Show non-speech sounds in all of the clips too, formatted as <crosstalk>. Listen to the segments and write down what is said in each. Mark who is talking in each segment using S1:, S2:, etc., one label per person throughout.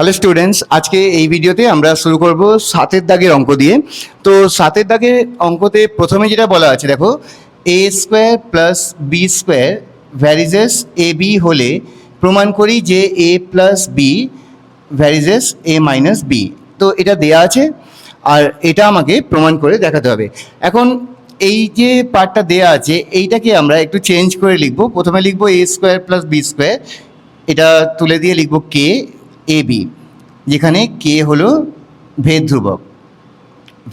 S1: Hello students আজকে এই ভিডিওতে আমরা শুরু করব সাতের দাগের অঙ্ক দিয়ে। তো সাতের দাগের অঙ্কতে প্রথমে যেটা বলা আছে, দেখো A square plus B square varies as A B হলে প্রমাণ করি যে A plus B varies as A minus B তো এটা দেয়া আছে, আর এটা আমাকে প্রমাণ করে দেখাতে হবে। এখন এই যে পার্টটা দেয়া আছে, এইটাকে আমরা একটু চেঞ্জ করে লিখব। প্রথমে লিখব A square plus B square এটা তুলে দিয়ে লিখব কে এ বি যেখানে কে হলো ভেদ ধ্রুবক।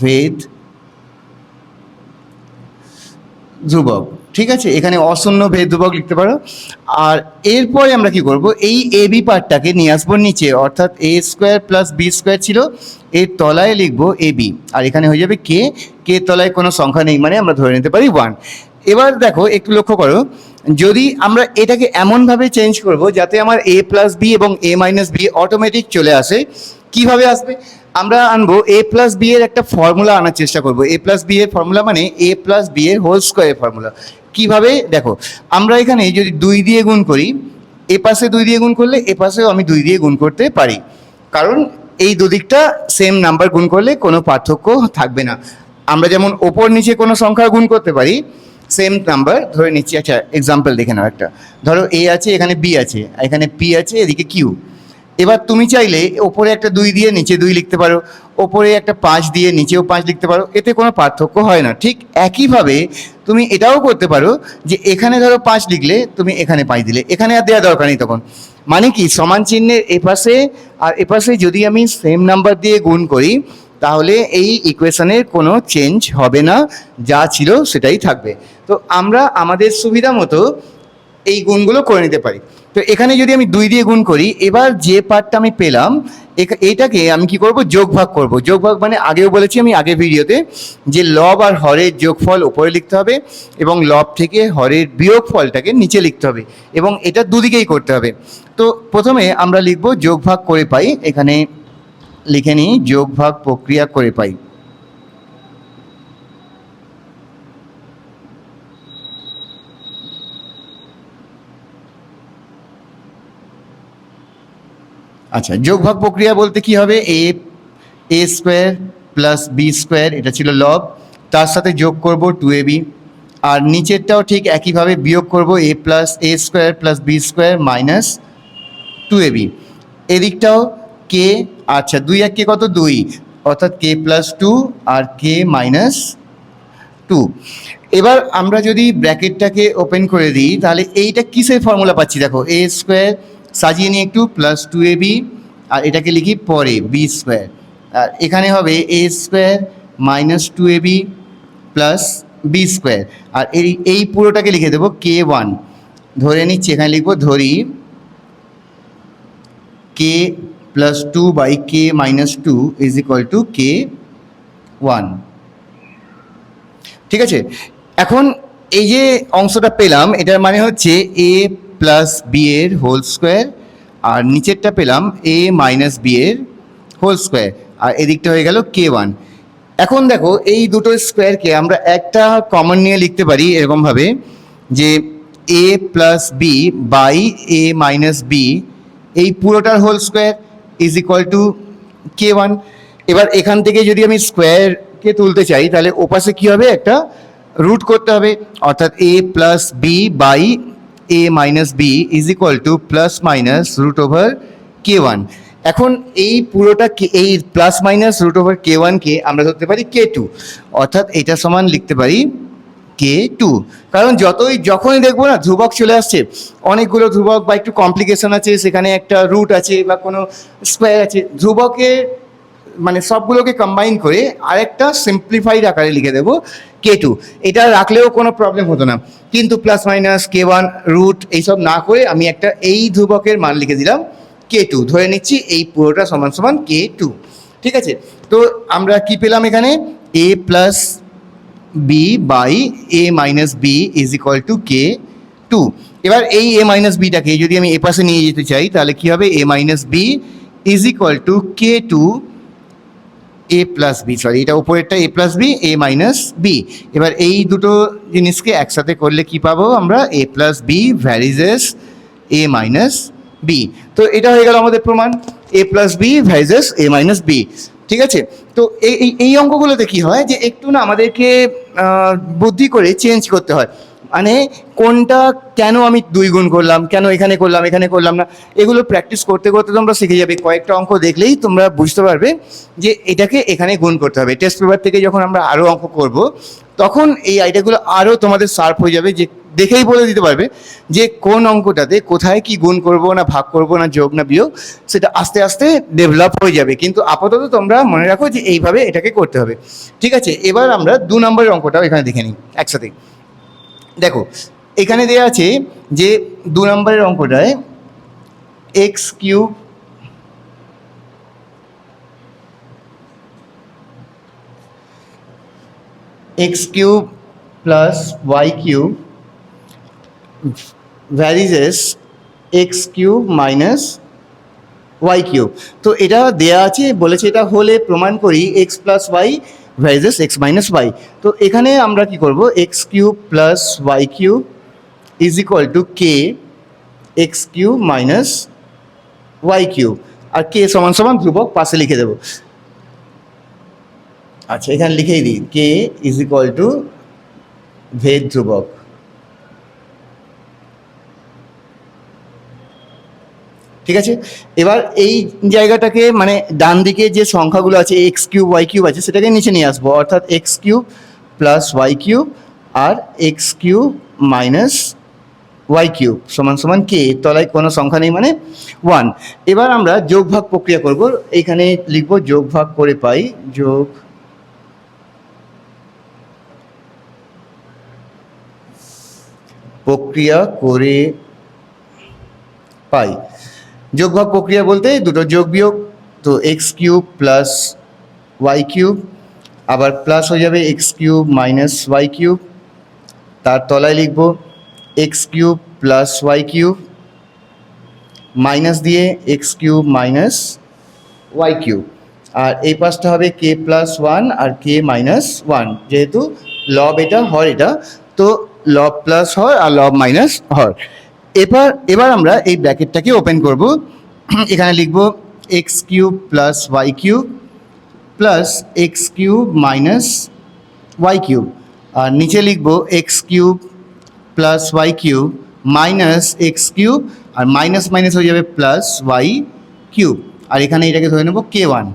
S1: ভেদ ধ্রুবক, ঠিক আছে? এখানে অশূন্য ভেদ ধ্রুবক লিখতে পারো। আর এরপরে আমরা কি করব? এই এ বি পার্টটাকে নিয়ে আসব নিচে, অর্থাৎ A square plus B square ছিল, এর তলায় লিখব এ বি আর এখানে হয়ে যাবে কে কে তলায় কোনো সংখ্যা নেই মানে আমরা ধরে নিতে পারি ওয়ান এবার দেখো, একটু লক্ষ্য করো, যদি আমরা এটাকে এমনভাবে চেঞ্জ করব যাতে আমার এ প্লাস বি এবং এ মাইনাস বি অটোমেটিক চলে আসে, কীভাবে আসবে? আমরা আনব এ প্লাস বি এর একটা ফর্মুলা আনার চেষ্টা করব। এ প্লাস বি এর ফর্মুলা মানে এ প্লাস বি এর হোল স্কোয়ারের ফর্মুলা কীভাবে? দেখো, আমরা এখানে যদি দুই দিয়ে গুণ করি, এ পাশে দুই দিয়ে গুণ করলে, এ পাশেও আমি দুই দিয়ে গুণ করতে পারি। কারণ এই দুদিকটা সেম নাম্বার গুণ করলে কোনো পার্থক্য থাকবে না। আমরা যেমন ওপর নিচে কোনো সংখ্যা গুণ করতে পারি সেম নাম্বার ধরে নিচ্ছি আচ্ছা এক্সাম্পল দেখে নাও একটা। ধরো এ আছে, এখানে বি আছে এখানে পি আছে, এদিকে কিউ এবার তুমি চাইলে ওপরে একটা দুই দিয়ে নিচে দুই লিখতে পারো, ওপরে একটা পাঁচ দিয়ে নিচেও পাঁচ লিখতে পারো, এতে কোনো পার্থক্য হয় না। ঠিক একইভাবে তুমি এটাও করতে পারো যে এখানে ধরো পাঁচ লিখলে তুমি এখানে পাঁচ দিলে। এখানে আর দেওয়া দরকার নেই তখন। মানে কি, সমান চিহ্নের এপাশে, আর এপাশে যদি আমি সেম নাম্বার দিয়ে গুণ করি তাহলে এই ইকুয়েশনের কোনো চেঞ্জ হবে না, যা ছিল সেটাই থাকবে। তো আমরা আমাদের সুবিধা মতো এই গুণগুলো করে নিতে পারি। তো এখানে যদি আমি দুই দিয়ে গুণ করি, এবার যে পার্টটা আমি পেলাম এইটাকে আমি কি করব? যোগ ভাগ করব। যোগ ভাগ মানে আগেও বলেছি আমি আগে ভিডিওতে যে লব আর হরের যোগফল উপরে লিখতে হবে এবং লব থেকে হরের বিয়োগ ফলটাকে নিচে লিখতে হবে এবং এটা দুদিকেই করতে হবে। তো প্রথমে আমরা লিখব যোগ ভাগ করে পাই এখানে লিখে নিই, যোগ, ভাগ, প্রক্রিয়া করে পাই। আচ্ছা যোগ, ভাগ, প্রক্রিয়া বলতে কি হবে? A A square plus B square এটা ছিল লব তার সাথে যোগ করব টু এ বি আর নিচেরটাও ঠিক একইভাবে বিয়োগ করব A plus A square plus B square minus two A B এদিকটাও কে আচ্ছা দুই এক কে কত? দুই। অর্থাৎ কে প্লাস টু আর কে মাইনাস টু এবার আমরা যদি ব্র্যাকেটটাকে ওপেন করে দিই, তাহলে এইটা কিসের ফর্মুলা পাচ্ছি? দেখো এ স্কোয়ার সাজিয়ে নিই একটু প্লাস টু এ বি আর এটাকে লিখি পরে বি স্কোয়ার আর এখানে হবে A square minus two A B plus B square আর এই এই পুরোটাকে লিখে দেবো কে ওয়ান ধরে নিচ্ছি, এখানে লিখব ধরি K plus two by K minus two is equal to K one ঠিক আছে? এখন এই যে অংশটা পেলাম, এটার মানে হচ্ছে এ প্লাস বি এর হোল স্কোয়ার আর নিচেরটা পেলাম এ মাইনাস বি এর হোল স্কোয়ার আর এদিকটা হয়ে গেল কে ওয়ান এখন দেখো, এই দুটো স্কোয়ারকে আমরা একটা কমন নিয়ে লিখতে পারি এরকমভাবে যে A plus B by A minus B এই পুরোটার whole square is equal to K one এবার এখান থেকে যদি আমি স্কোয়ারকে তুলতে চাই, তাহলে ওপাশে কী হবে? একটা রুট করতে হবে। অর্থাৎ A plus B by A minus B is equal to plus minus root over K one এখন এই পুরোটা এই plus minus root over K ওয়ানকে আমরা ধরতে পারি কে টু অর্থাৎ এটা সমান লিখতে পারি কে টু কারণ যতই, যখনই দেখব না, ধ্রুবক চলে আসছে। অনেকগুলো ধ্রুবক বা একটু কমপ্লিকেশন আছে, সেখানে একটা রুট আছে বা কোনো স্কোয়ার আছে। ধ্রুবকের মানে সবগুলোকে কম্বাইন করে আরেকটা সিম্পলিফাইড আকারে লিখে দেবো কে টু এটা রাখলেও কোনো প্রবলেম হতো না। কিন্তু plus minus K one root এইসব না করে আমি একটা এই ধ্রুবকের মান লিখে দিলাম কে টু ধরে নিচ্ছি এই পুরোটা সমান সমান কে টু ঠিক আছে? তো আমরা কি পেলাম এখানে? A plus B by A minus B is equal to K two এবার এই এ মাইনাস বিটাকে যদি আমি এ পাশে নিয়ে যেতে চাই, তাহলে কি হবে? A minus B is equal to K two A plus B sorry এটা উপরেরটা A plus B A minus B এবার এই দুটো জিনিসকে একসাথে করলে কি পাবো আমরা? A plus B varies as A minus B তো এটা হয়ে গেল আমাদের প্রমাণ A plus B varies as A minus B ঠিক আছে? তো এই, এই- অঙ্কগুলোতে কি হয় যে একটু না আমাদেরকে বুদ্ধি করে চেঞ্জ করতে হয়। মানে কোনটা কেন আমি দুই গুণ করলাম, কেন এখানে করলাম এখানে করলাম না, এগুলো প্র্যাকটিস করতে করতে তোমরা শিখে যাবে। কয়েকটা অঙ্ক দেখলেই তোমরা বুঝতে পারবে যে এটাকে এখানে গুণ করতে হবে। টেস্ট পেপার থেকে যখন আমরা আরও অঙ্ক করব, তখন এই আইডিয়াগুলো আরও তোমাদের শার্প হয়ে যাবে যে দেখেই বলে দিতে পারবে যে কোন অঙ্কটাতে কোথায় কি গুণ করব না ভাগ করব না যোগ না বিয়োগ, সেটা আস্তে আস্তে ডেভেলপ হয়ে যাবে। কিন্তু আপাতত তোমরা মনে রাখো যে এইভাবে এটাকে করতে হবে। ঠিক আছে? এবার আমরা দু নম্বরের অঙ্কটাও এখানে দেখে নিই একসাথে। দেখো, এখানে দেওয়া আছে যে দু নম্বরের অঙ্কটায় X cube X cube plus Y cube varies as X cube minus Y cube তো এটা দেয়া আছে, বলেছে এটা হলে প্রমাণ করি X plus Y varies as X minus Y তো এখানে আমরা কি করব? X cube plus Y cube is equal to K X cube minus Y cube R K সমান সমান ধ্রুবক পাশে লিখে দেবো। আচ্ছা এখানে লিখেই দিই। কে ইজ ইকুয়াল টু ভেদ ধ্রুবক। ঠিক আছে? এবার এই জায়গাটাকে মানে ডান দিকে যে সংখ্যাগুলো আছে এক্স কিউব ওয়াই কিউব আছে, সেটাকে নিচে নিয়ে আসব। অর্থাৎ X cube plus Y cube আর X cube minus Y cube সমান সমান কে তলায় কোনো সংখ্যা নেই মানে ওয়ান এবার আমরা যোগ ভাগ প্রক্রিয়া করব। এইখানে লিখব যোগ ভাগ করে পাই, যোগ প্রক্রিয়া করে পাই। যোগভাগ প্রক্রিয়া বলতে দুটো যোগ বিয়োগ, তো X cube plus Y cube আবার প্লাস হয়ে যাবে X cube minus Y cube তার তলায় লিখব X cube plus Y cube minus দিয়ে X cube minus Y cube আর এই পাশটা হবে কে প্লাস ওয়ান আর কে মাইনাস ওয়ান যেহেতু লব এটা, হর এটা, তো লব প্লাস হর আর লব মাইনাস হর। এবার এবার আমরা এই ব্র্যাকেটটাকে ওপেন করব। <clears throat> এখানে লিখব X cube plus Y cube plus X cube minus Y cube আর নিচে লিখব X cube plus Y cube minus X cube আর মাইনাস মাইনাস হয়ে যাবে প্লাস ওয়াই কিউব আর এখানে এটাকে ধরে নেব কে ওয়ান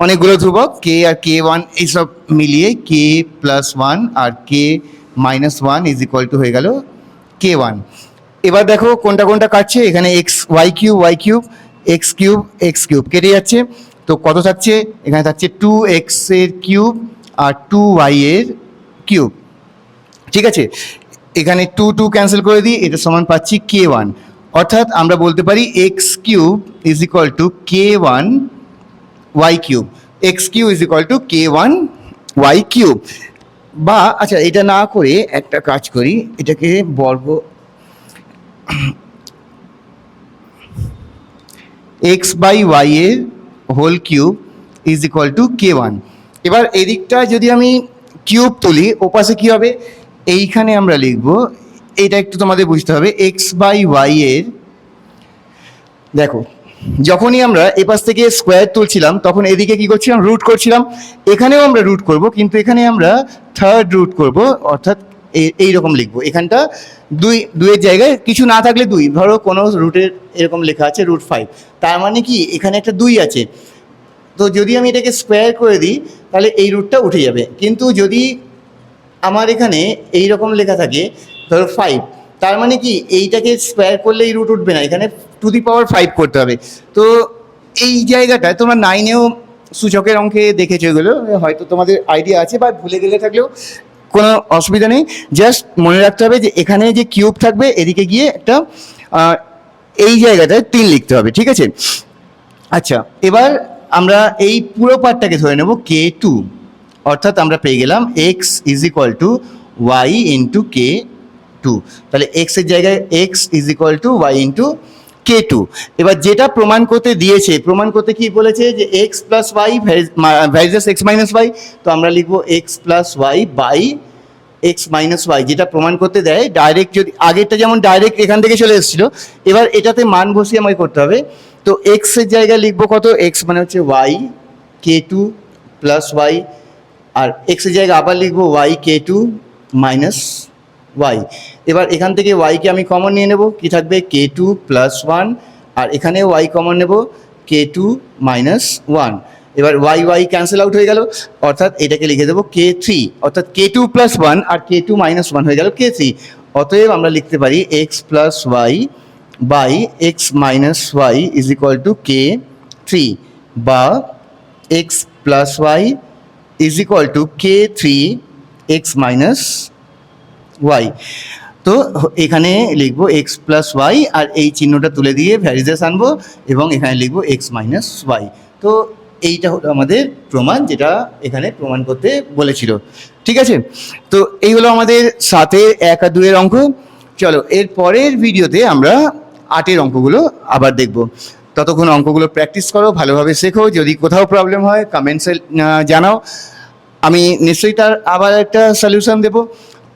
S1: অনেকগুলো ধ্রুবক কে আর কে ওয়ান এইসব মিলিয়ে K plus one R K minus one is equal to হয়ে গেল কে ওয়ান এবার দেখো কোনটা কোনটা কাটছে? এখানে X Y cube Y cube X cube X cube কেটে যাচ্ছে। তো কত থাকছে? এখানে থাকছে টু এক্সের কিউব আর টু ওয়াই এর কিউব ঠিক আছে? এখানে টু টু ক্যান্সেল করে দিই, এটা সমান পাচ্ছি কে ওয়ান অর্থাৎ আমরা বলতে পারি X cube is equal to K one Y cube X cube is equal to K one Y cube বা আচ্ছা এটা না করে একটা কাজ করি, এটাকে বর্গ এক্স বাই ওয়াই এর whole cube is equal to K one এবার এদিকটা যদি আমি কিউব তুলি, ওপাশে কী হবে? এইখানে আমরা লিখব এইটা একটু তোমাদের বুঝতে হবে এক্স বাই ওয়াই এর, দেখো, যখনই আমরা এপাশ থেকে স্কোয়ার তুলছিলাম, তখন এদিকে কি করছিলাম? রুট করছিলাম। এখানেও আমরা রুট করব, কিন্তু এখানে আমরা থার্ড রুট করব, অর্থাৎ এই রকম লিখব। এখানটা দুই, দুইয়ের জায়গায় কিছু না থাকলে দুই। ধরো কোনো রুটের এরকম লেখা আছে রুট ফাইভ তার মানে কি? এখানে একটা দুই আছে। তো যদি আমি এটাকে স্কোয়ার করে দিই, তাহলে এই রুটটা উঠে যাবে। কিন্তু যদি আমার এখানে এই রকম লেখা থাকে, ধরো ফাইভ তার মানে কি? এইটাকে স্কোয়ার করলে এই রুট উঠবে না। এখানে টু দি পাওয়ার ফাইভ করতে হবে। তো এই জায়গাটায় তোমরা নাইনেও সূচকের অঙ্কে দেখেছ এগুলো। হয়তো তোমাদের আইডিয়া আছে বা ভুলে গেলে থাকলেও কোনো অসুবিধা নেই। জাস্ট মনে রাখতে হবে যে এখানে যে কিউব থাকবে, এদিকে গিয়ে একটা এই জায়গাটায় তিন লিখতে হবে, ঠিক আছে? আচ্ছা এবার আমরা এই পুরো পার্টটাকে ধরে নেব কে টু অর্থাৎ আমরা পেয়ে গেলাম X is equal to Y into K two তাহলে এক্সের জায়গায় X is equal to Y into K two এবার যেটা প্রমাণ করতে দিয়েছে, প্রমাণ করতে কি বলেছে যে X plus Y varies as X minus Y তো আমরা লিখব X plus Y by X minus Y যেটা প্রমাণ করতে দেয় ডাইরেক্ট যদি আগেরটা যেমন ডাইরেক্ট এখান থেকে চলে এসেছিল, এবার এটাতে মান বসিয়ে আমাকে করতে হবে। তো এক্সের জায়গায় লিখব কত? এক্স মানে হচ্ছে Y K two plus Y আর এক্সের জায়গায় আবার লিখব Y K two minus Y এবার এখান থেকে ওয়াইকে আমি কমন নিয়ে নেব। কি থাকবে? কে টু প্লাস ওয়ান আর এখানে ওয়াই কমন নেব। কে টু মাইনাস ওয়ান এবার ওয়াই ওয়াই ক্যান্সেল আউট হয়ে গেল। অর্থাৎ এটাকে লিখে দেবো কে থ্রি অর্থাৎ কে টু প্লাস ওয়ান আর কে টু মাইনাস ওয়ান হয়ে গেল কে থ্রি অতএব আমরা লিখতে পারি X plus Y by X minus Y is equal to K three বা X plus Y is equal to K three X minus Y তো এখানে লিখব এক্স প্লাস ওয়াই আর এই চিহ্নটা তুলে দিয়ে ভ্যারিজেস আনব এবং এখানে লিখব এক্স মাইনাস ওয়াই তো এইটা হলো আমাদের প্রমাণ যেটা এখানে প্রমাণ করতে বলেছিল। ঠিক আছে? তো এই হলো আমাদের সাতের, এক আর দুয়ের অঙ্ক। চলো, এর পরের ভিডিওতে আমরা আটের অঙ্কগুলো আবার দেখব। ততক্ষণ অঙ্কগুলো প্র্যাকটিস করো, ভালোভাবে শেখো। যদি কোথাও প্রবলেম হয় কমেন্টসে জানাও। আমি নিশ্চয়ই তার আবার একটা সলিউশন দেবো।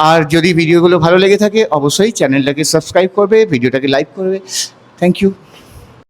S1: আর যদি ভিডিওগুলো ভালো লেগে থাকে, অবশ্যই চ্যানেলটাকে সাবস্ক্রাইব করবে, ভিডিওটাকে লাইক করবে। Thank you